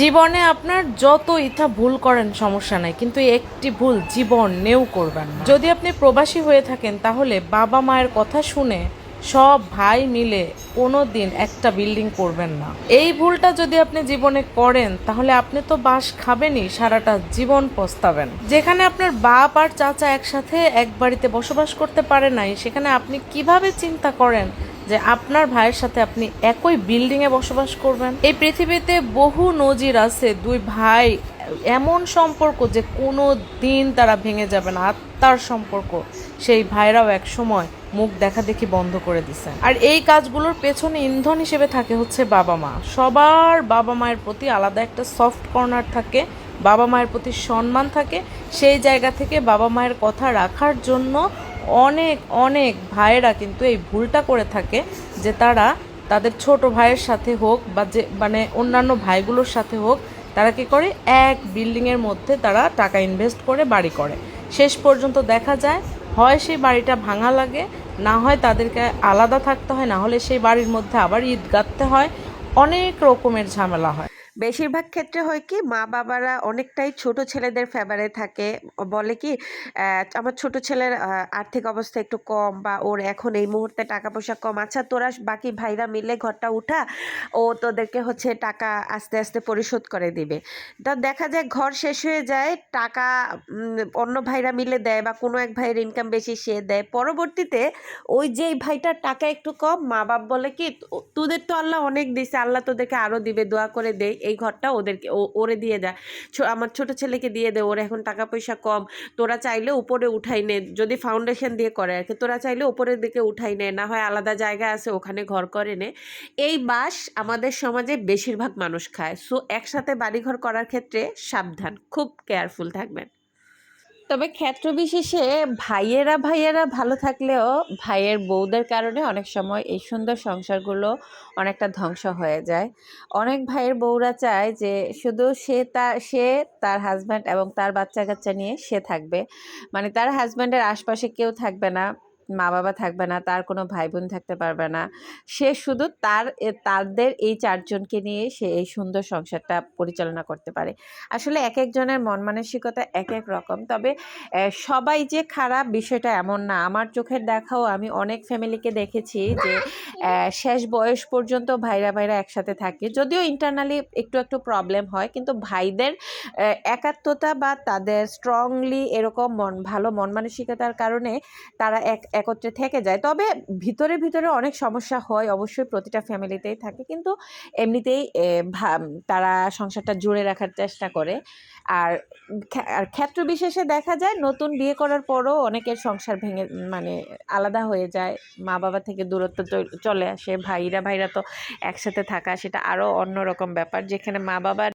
জীবনে আপনার যত ইচ্ছা ভুল করেন, সমস্যা নাই। কিন্তু একটি ভুল জীবনেও করবেন না। যদি আপনি প্রবাসী হয়ে থাকেন, তাহলে বাবা মায়ের কথা শুনে সব ভাই মিলে কোনো দিন একটা বিল্ডিং করবেন না। এই ভুলটা যদি আপনি জীবনে করেন, তাহলে আপনি তো বাস খাবেনই, সারাটা জীবন পস্তাবেন। যেখানে আপনার বাপ আর চাচা একসাথে এক বাড়িতে বসবাস করতে পারে নাই, সেখানে আপনি কীভাবে চিন্তা করেন যে আপনার ভাইয়ের সাথে আপনি একই বিল্ডিং এ বসবাস করবেন। এই পৃথিবীতে বহু নজির আছে দুই ভাই, এমন সম্পর্ক যে কোনো দিন তারা ভেঙে যাবে না। আত্মার সম্পর্ক, সেই ভাইরাও এক সময় মুখ দেখা দেখি বন্ধ করে দিছে। আর এই কাজগুলোর পেছনে ইন্ধন হিসেবে থাকে হচ্ছে বাবা মা। সবার বাবা মায়ের প্রতি আলাদা একটা সফট কর্নার থাকে, বাবা মায়ের প্রতি সম্মান থাকে। সেই জায়গা থেকে বাবা মায়ের কথা রাখার জন্য অনেক অনেক ভাইয়েরা কিন্তু এই ভুলটা করে থাকে যে তারা তাদের ছোট ভাইয়ের সাথে হোক বা যে মানে অন্যান্য ভাইগুলোর সাথে হোক, তারা কি করে? এক বিল্ডিংয়ের মধ্যে তারা টাকা ইনভেস্ট করে, বাড়ি করে। শেষ পর্যন্ত দেখা যায়, হয় সেই বাড়িটা ভাঙা লাগে, না হয় তাদেরকে আলাদা থাকতে হয়, না হলে সেই বাড়ির মধ্যে আবার ঈদ গাঁথতে হয়। অনেক রকমের ঝামেলা হয়। বেশিরভাগ ক্ষেত্রে হয় কি, মা বাবারা অনেকটাই ছোট ছেলেদের ফেভারে থাকে। বলে কি আমার ছোট ছেলের আর্থিক অবস্থা একটু কম বা ওর এখন এই মুহূর্তে টাকা পয়সা কম আচ্ছা তোরা বাকি ভাইরা মিলে ঘরটা উঠা, ও তোদেরকে হচ্ছে টাকা আস্তে আস্তে পরিশোধ করে দিবে। তা দেখা যায় ঘর শেষ হয়ে যায়, টাকা অন্য ভাইরা মিলে দেয় বা কোনো এক ভাইয়ের ইনকাম বেশি সে দেয়। পরবর্তীতে ওই যে ভাইটার টাকা একটু কম, মা বাপ বলে কি "তো- তোদের তো আল্লাহ অনেক দিছে, আল্লাহ তোদেরকে আরও দিবে, দোয়া করে দে এই ঘরটা ওদেরকে ওরে দিয়ে দেয়। আমার ছোট ছেলেকে দিয়ে দে, ওর এখন টাকা পয়সা কম। তোরা চাইলে উপরে উঠাই নে, যদি ফাউন্ডেশন দিয়ে করে আর কি তোরা চাইলে উপরের দিকে উঠাই নে, না হয় আলাদা জায়গা আছে, ওখানে ঘর করে নে। এই বাস আমাদের সমাজে বেশিরভাগ মানুষ খায়। সো একসাথে বাড়িঘর করার ক্ষেত্রে সাবধান, খুব কেয়ারফুল থাকবেন। তবে ক্ষেত্র বিশেষে ভাইয়েরা ভাইয়েরা ভালো থাকলেও ভাইয়ের বউদের কারণে অনেক সময় এই সুন্দর সংসারগুলো অনেকটা ধ্বংস হয়ে যায়। অনেক ভাইয়ের বউরা চায় যে শুধু সে তার সে তার হাজব্যান্ড এবং তার বাচ্চা কাচ্চা নিয়ে সে থাকবে। মানে তার হাজব্যান্ডের আশপাশে কেউ থাকবে না। মা বাবা থাকবে না, তার কোনো ভাই বোন থাকতে পারবে না। সে শুধু তার তাদের এই চারজনকে নিয়ে সে এই সুন্দর সংসারটা পরিচালনা করতে পারে। আসলে এক একজনের মন মানসিকতা এক এক রকম, তবে সবাই যে খারাপ বিষয়টা এমন না। আমার চোখের দেখাও আমি অনেক ফ্যামিলিকে দেখেছি যে শেষ বয়স পর্যন্ত ভাইরা ভাইরা একসাথে থাকে। যদিও ইন্টারনালি একটু একটু প্রবলেম হয়, কিন্তু ভাইদের একাত্মতা বা তাদের স্ট্রংলি এরকম মন, ভালো মন মানসিকতার কারণে তারা এক একত্রে থেকে যায়। তবে ভিতরে ভিতরে অনেক সমস্যা হয়। অবশ্যই প্রতিটা ফ্যামিলিতেই থাকে। কিন্তু এমনিতেই তারা সংসারটা জুড়ে রাখার চেষ্টা করে। আর আর ক্ষেত্র বিশেষে দেখা যায়, নতুন বিয়ে করার পরও অনেকের সংসার ভেঙে মানে আলাদা হয়ে যায়। মা বাবা থেকে দূরত্ব চল- চলে আসে। ভাইরা ভাইরা তো একসাথে থাকা, সেটা আরও অন্যরকম ব্যাপার। যেখানে মা বাবার